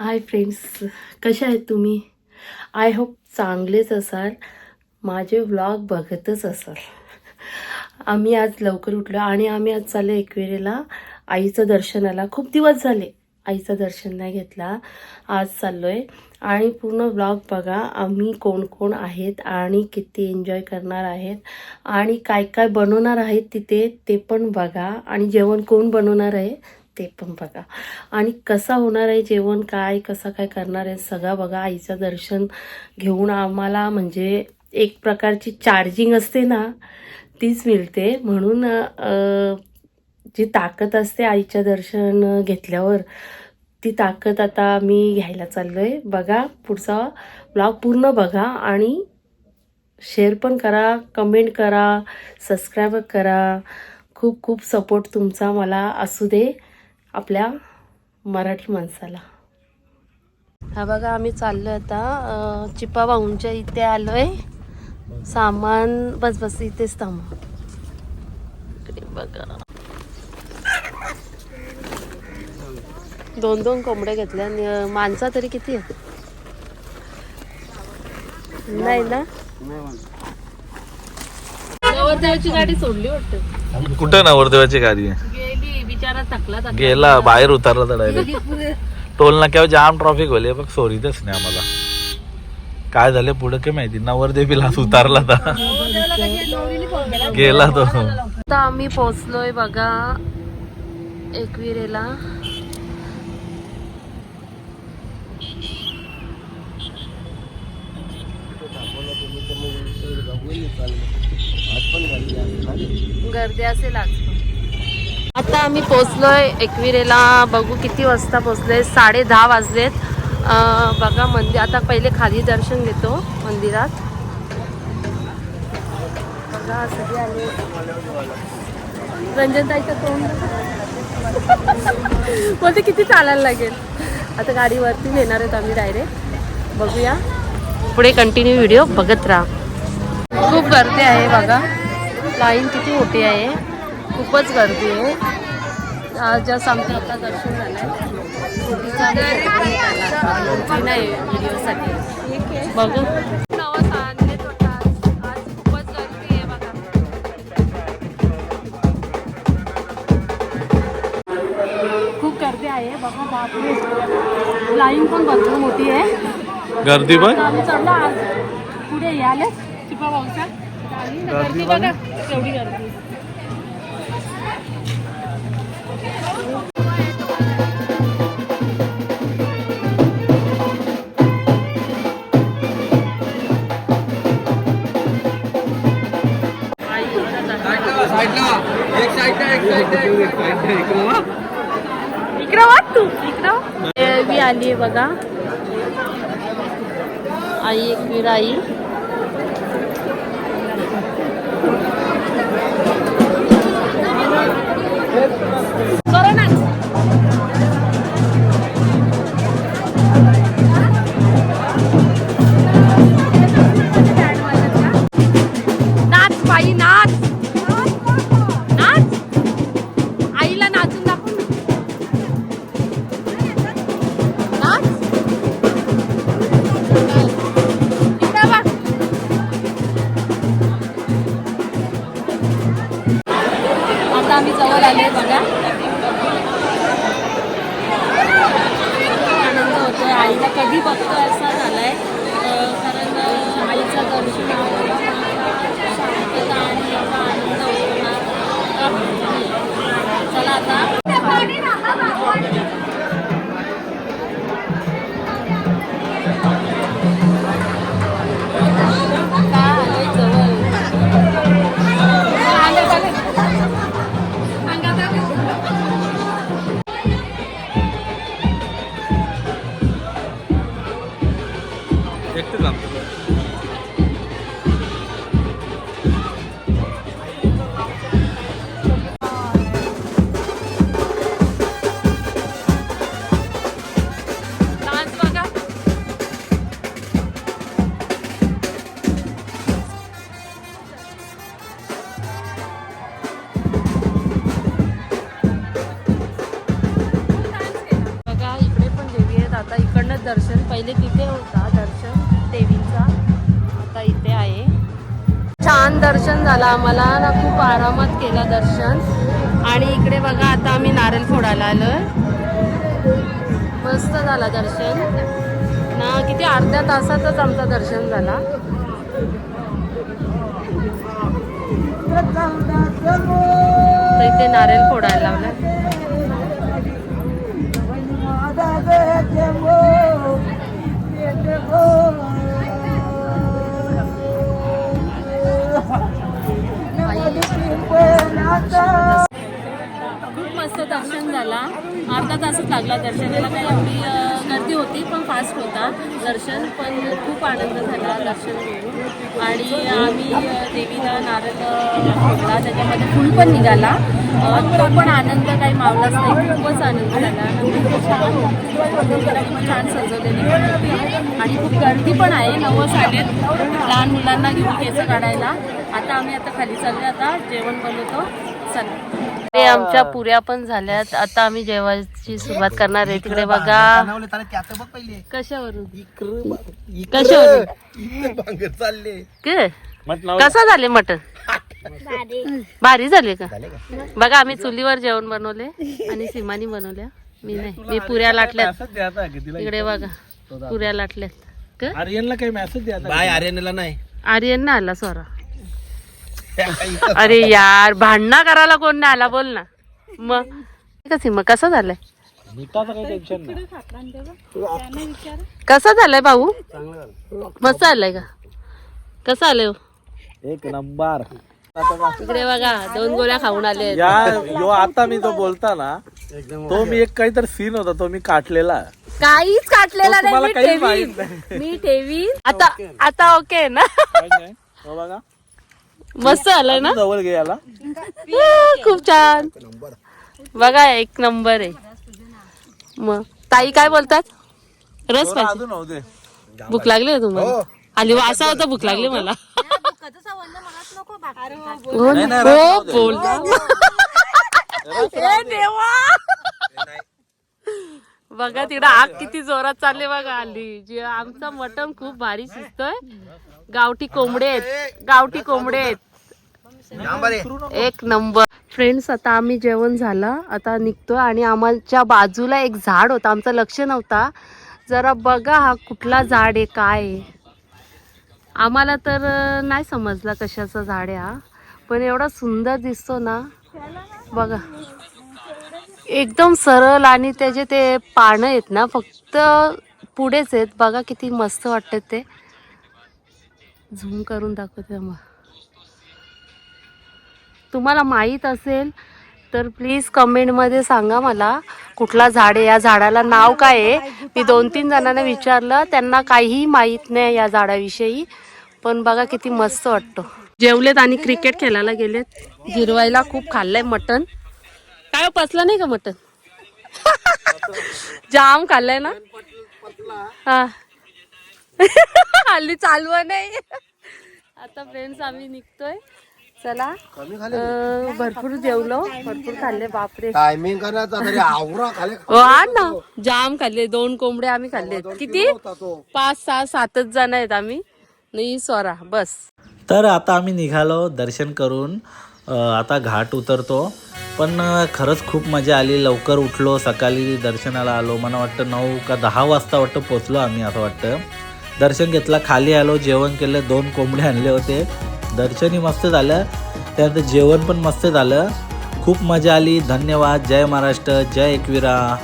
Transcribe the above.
Hi friends कशा आहेत तुम्ही? आय होप चांगलेच असाल. माझे व्लॉग बघतच असाल. आम्ही आज लवकर उठलो आणि आम्ही आज चाललो एकवेळेला आईचं दर्शनाला. खूप दिवस झाले आईचं दर्शन नाही घेतला. आज चाललो आहे आणि पूर्ण व्लॉग बघा आम्ही कोण कोण आहेत आणि किती एन्जॉय करणार आहेत आणि काय काय बनवणार आहेत तिथे ते पण बघा. आणि जेवण कोण बनवणार आहे? ते पण बघा. आणि कसा होणार आहे जेवण काय कसं काय करणार आहे सगळं बघा. आईचं दर्शन घेऊन आम्हाला म्हणजे एक प्रकारची चार्जिंग असते ना तीच मिळते. म्हणून जी ताकद असते आईचं दर्शन घेतल्यावर ती ताकद आता मी घ्यायला चाललो आहे बघा पुढचा ब्लॉग पूर्ण बघा आणि शेअर पण करा कमेंट करा सबस्क्राईब करा. खूप खूप सपोर्ट तुमचा मला असू दे. आपल्या मराठी माणसाला. हा बघा आम्ही चाललो आता चिपा भाऊंच्या इथे आलोय. सामान बस बस इथेच थांबा. इकडे बघा. दोन दोन कोंबड्या घेतल्या. माणसं तरी किती आहेत नाही ना? नवरदेवाची गाडी सोडली वाटतं कुठं नवरदेवाची गाडी? आहे बिचारा थकला थकला. गेला बाहेर उतरला तर डायरेक्ट टोल नाक्यावर जाम ट्रॉफिक होली बघ सोरीतच नाही आम्हाला. काय झालं पुढे काय माहिती? नवरदेवीला उतारला तर. गेला तो. आता आम्ही पोचलोय बघा एकविरेला. गर्दी असेल आज. आता आम्ही पोचलोय एकविरेला. बघू किती वाजता पोचलोय साडे दहा वाजलेत. बघा मंदिर. आता पहिले खाली दर्शन घेतो मंदिरात. बघा सगळे आले. रंजनताईचं तोंड बोलते किती चालायला लागेल. आता गाडीवरती येणार आहेत आम्ही डायरेक्ट बघूया. पुढे कंटिन्यू व्हिडिओ बघत राहा. खूप गर्दी आहे बघा. लाईन किती मोठी आहे. खूपच गर्दी आहे. जस्ट आमचं आता दर्शन झालं. आहे नाही व्हिडिओसाठी. बघू. बघा खूप गर्दी आहे बघा बापरे. लाईन पण भरपूर मोठी आहे. गर्दी आम्ही चढलो आज. पुढे याले चिपा भाऊच्या गर्दी बघा केवढी गर्दी. जागा. इकडं वाट तू इकडं देवी आली बघा आई एकवीर आई पहिले तिथे होता दर्शन देवींचा. आता इथे आहे. छान दर्शन झालं आम्हाला. ना खूप आरामात केलं दर्शन. आणि इकडे बघा आता आम्ही नारळ फोडायला आलो मस्त झाला दर्शन. ना किती अर्ध्या तासातच आमचं दर्शन झाला. तर इथे नारळ फोडायला लावलं. मस्त दर्शन झाला. अर्धा तासच लागला दर्शनाला. काही एवढी गर्दी होती पण फास्ट होता दर्शन. पण खूप आनंद झाला दर्शन घेऊन. आणि आम्ही देवीला नारळ त्याच्यामध्ये फुल पण निघाला. तो पण आनंद काही मावलाच नाही. खूपच आनंद झाला. छान खूप छान सजवलेली आणि खूप गर्दी पण आहे नवस आलेत लहान मुलांना घेऊन केस काढायला. आता आम्ही आता खाली चालले आता जेवण बनवतो. चला. ते आमच्या पुऱ्या पण झाल्यात. आता आम्ही जेवायची सुरुवात करणार आहे. तिकडे बघा. कशावरून? कशावरून? चालले. के कसं झाले मटन भारी. झाले का? बघा आम्ही चुलीवर जेवण बनवले आणि सीमानी बनवल्या. मी नाही मी पुऱ्या लाटल्यात. इकडे बघा पुऱ्या लाटल्यात. क? आर्यनला काही मेसेज द्या बाय आर्यनला नाही. आर्यन ना आला स्वरा अरे यार भांडणा करायला कोण नाही आला बोल ना. मग? कशी मग कसं झालंय? मिठाचं काही टेन्शन नाही. कसं झालंय भाऊ? मस्त आलंय का? कसं आलंय हो? एक नंबर. इकडे बघा दोन गोळ्या खाऊन आले. या यो आता मी तो बोलता ना तो मी एक काहीतरी सीन होता तो मी काटलेला. काहीच काटलेला नाही मी काही ठेवीन. माहीत मी ठेवीन. आता आता ओके ना? काय नाही? हो बघा. मस्त आलंय ना? जवळ घे याला. खूप छान. बघा एक नंबर आहे. मग ताई काय बोलतात? रस पाहिजे भूक लागली आहे तुम्हाला? आली असा होता भूक लागली मला. हो ना? हो बोल. हे देवा. बघा तिकडं आग किती जोरात चालले बघा आली. जे आमचं मटण खूप भारी शिजतोय. गावठी कोंबडे आहेत. गावठी कोंबडे आहेत. एक नंबर. फ्रेंड्स आता आम्ही जेवण झालं. आता निघतो आणि आमच्या बाजूला एक झाड होतं. आमचं लक्ष नव्हता. जरा बघा हा कुठला झाड आहे काय आहे. आम्हाला तर नाही समजला कशाचं झाड आहे हा. पण एवढा सुंदर दिसतो ना. बघा. एकदम सरळ आणि त्याचे ते पानं आहेत ना फक्त पुढेच आहेत. बघा किती मस्त वाटतात ते. झूम करून दाखवते मग तुम्हाला माहीत असेल तर प्लीज कमेंटमध्ये सांगा मला. कुठला झाड आहे या झाडाला नाव काय आहे? मी दोन तीन जणांना विचारलं त्यांना काहीही माहीत नाही या झाडाविषयी. पण बघा किती मस्त वाटतो. जेवलेत आणि क्रिकेट खेळायला गेलेत. जिरवायला खूप खाल्लंय मटन काय हो, पचलं नाही का मटन जाम खाल्लंय ना? हा. हल्ली चालवा नाही. आता फ्रेंड्स आम्ही निघतोय. चला अं, भरपूर जेवलो. भरपूर खाल्ले बापरे. टायमिंग करायचा तरी आवरा खाले हो आण ना. जाम खाल्ले दोन कोंबडे आम्ही खाल्ले किती? पाच सहा सातच जण आहेत आम्ही. नाही सोरा बस. तर आता आम्ही निघालो दर्शन करून. अ, आता घाट उतरतो. पण अ, खरंच खूप मजा आली. लवकर उठलो सकाळी दर्शनाला आलो. मला वाटतं नऊ का दहा वाजता वाटतं पोचलो आम्ही असं वाटतं. दर्शन घेतलं खाली आलो जेवण केलं दोन कोंबडे आणले होते. दर्शनही मस्त झालं. त्यानंतर जेवण पण मस्त झालं. खूप मजा आली. धन्यवाद. जय महाराष्ट्र. जय एकविरा.